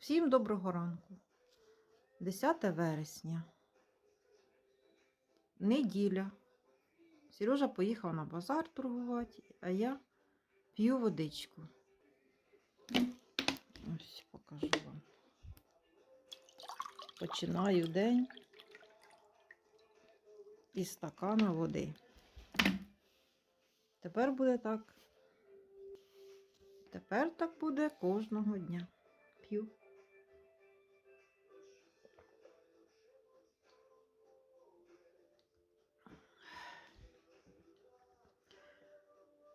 Всім доброго ранку. 10 вересня. Неділя. Сережа поїхав на базар торгувати, а я п'ю водичку. Ось покажу вам. Починаю день із стакана води. Тепер буде так. Тепер так буде кожного дня. П'ю.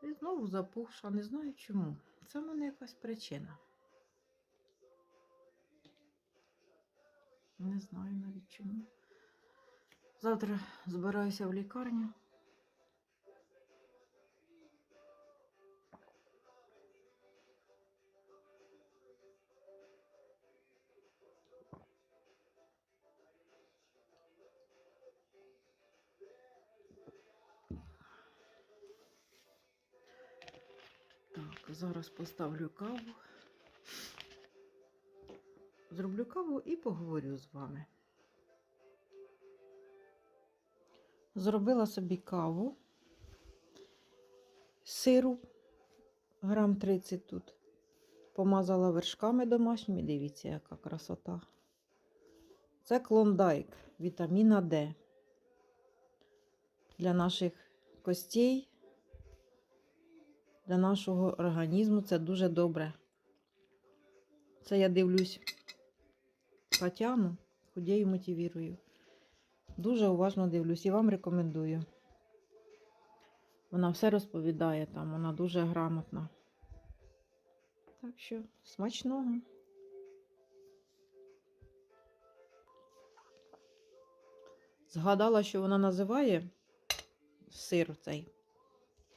І знову запухша, не знаю чому. Це в мене якась причина. Не знаю навіть чому. Завтра збираюся в лікарню. Зараз поставлю каву. Зроблю каву і поговорю з вами. Зробила собі каву, сиру, грам 30 тут. Помазала вершками домашніми. Дивіться, яка красота. Це клондайк, вітаміна Д. Для наших костей, для нашого організму це дуже добре. Це я дивлюсь Катяну, худею мотивірую. Дуже уважно дивлюсь і вам рекомендую. Вона все розповідає там, вона дуже грамотна. Так що смачного. Згадала, що вона називає сир цей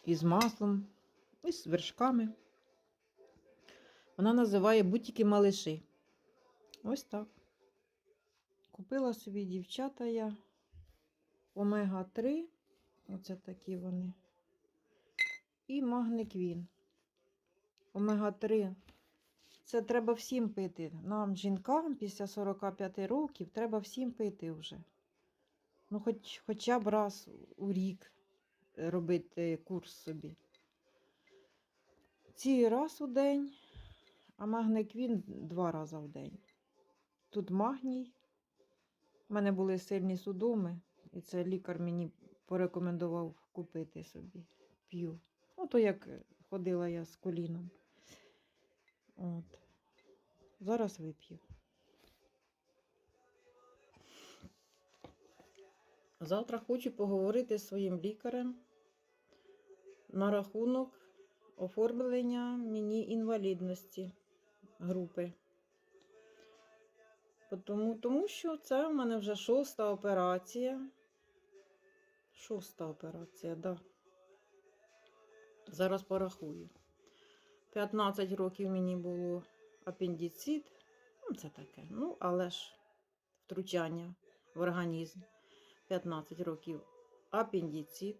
із маслом, і з вершками. Вона називає бутики малиші. Ось так. Купила собі дівчата я омега-3. Оце такі вони. І магниквін. Омега-3. Це треба всім пити. Нам, жінкам, після 45 років, треба всім пити вже. Ну, хоч, хоча б раз у рік робити курс собі. Ці раз у день, а магниквін два рази в день. Тут магній. У мене були сильні судоми, і це лікар мені порекомендував купити собі. П'ю. Ото як ходила я з коліном. От. Зараз вип'ю. Завтра хочу поговорити з своїм лікарем на рахунок оформлення мені інвалідності групи. Тому, тому що це в мене вже шоста операція. Шоста операція, так. Да. Зараз порахую. 15 років мені було апендицит. Ну, це таке. Ну, але ж втручання в організм. 15 років апендицит.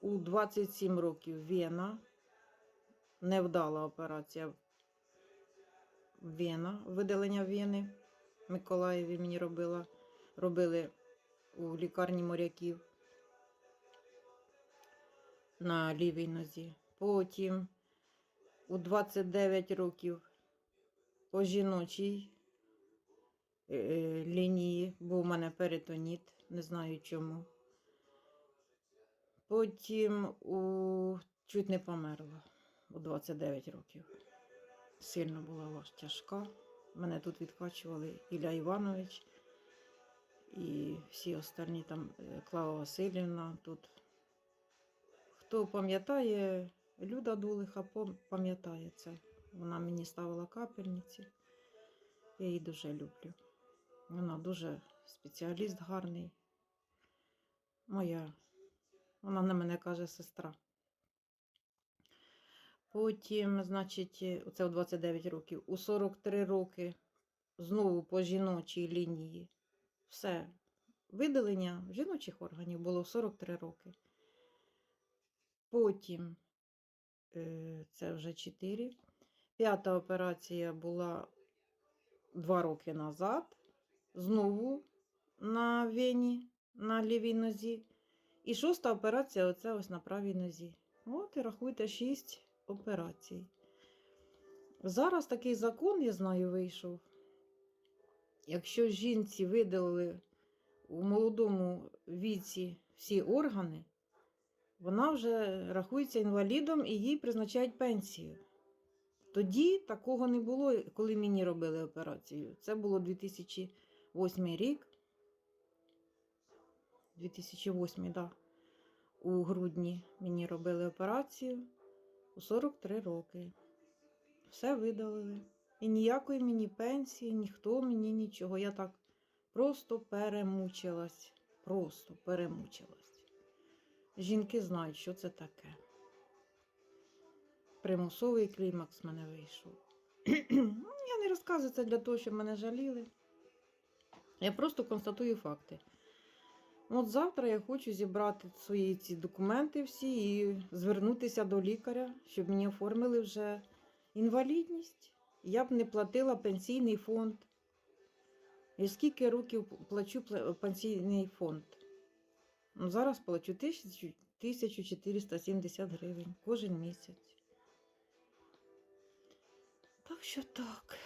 У 27 років вена. Невдала операція вена, видалення вени. Миколаєві мені робила, робили у лікарні моряків на лівій нозі. Потім у 29 років по жіночій е, лінії був у мене перитоніт, не знаю чому. Потім у чуть не померла у 29 років. Сильно була тяжка. Мене тут відкачували Ілля Іванович і всі останні там е, Клава Васильівна тут. Хто пам'ятає, Люда Дулиха пам- пам'ятає це. Вона мені ставила капельниці. Я її дуже люблю. Вона дуже спеціаліст гарний. Моя, вона на мене каже сестра. Потім, значить, оце у 29 років, у 43 роки знову по жіночій лінії. Все. Видалення жіночих органів було в 43 роки. Потім, е, це вже 4, П'ята операція була два роки назад. Знову на вені, на лівій нозі. І шоста операція оце ось на правій нозі. От і рахуйте шість операцій. Зараз такий закон, я знаю, вийшов. Якщо жінці видалили у молодому віці всі органи, вона вже рахується інвалідом і їй призначають пенсію. Тоді такого не було, коли мені робили операцію. Це було 2008 рік. 2008. Да. У грудні мені робили операцію у 43 роки. Все видалили. І ніякої мені пенсії, ніхто мені нічого. Я так просто перемучилась. Просто перемучилась. Жінки знають, що це таке. Примусовий клімакс в мене вийшов. Я не розказую це для того, щоб мене жаліли. Я просто констатую факти. От завтра я хочу зібрати свої ці документи всі і звернутися до лікаря, щоб мені оформили вже інвалідність. Я б не платила пенсійний фонд. І скільки років плачу пенсійний фонд? Ну, зараз плачу 1000 1470 гривень кожен місяць. Так що так.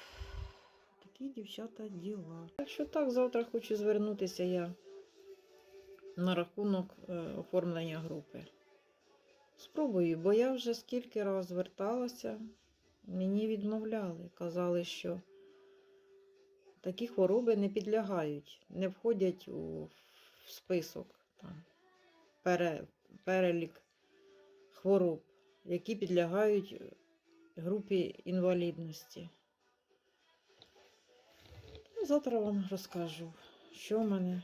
Такі дівчата діла. Так що так, завтра хочу звернутися я на рахунок е, оформлення групи. Спробую, бо я вже скільки раз зверталася, мені відмовляли. Казали, що такі хвороби не підлягають, не входять у список там, пере, перелік хвороб, які підлягають групі інвалідності. Завтра вам розкажу, що в мене,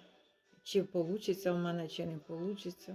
чи вийде в мене, чи не вийде.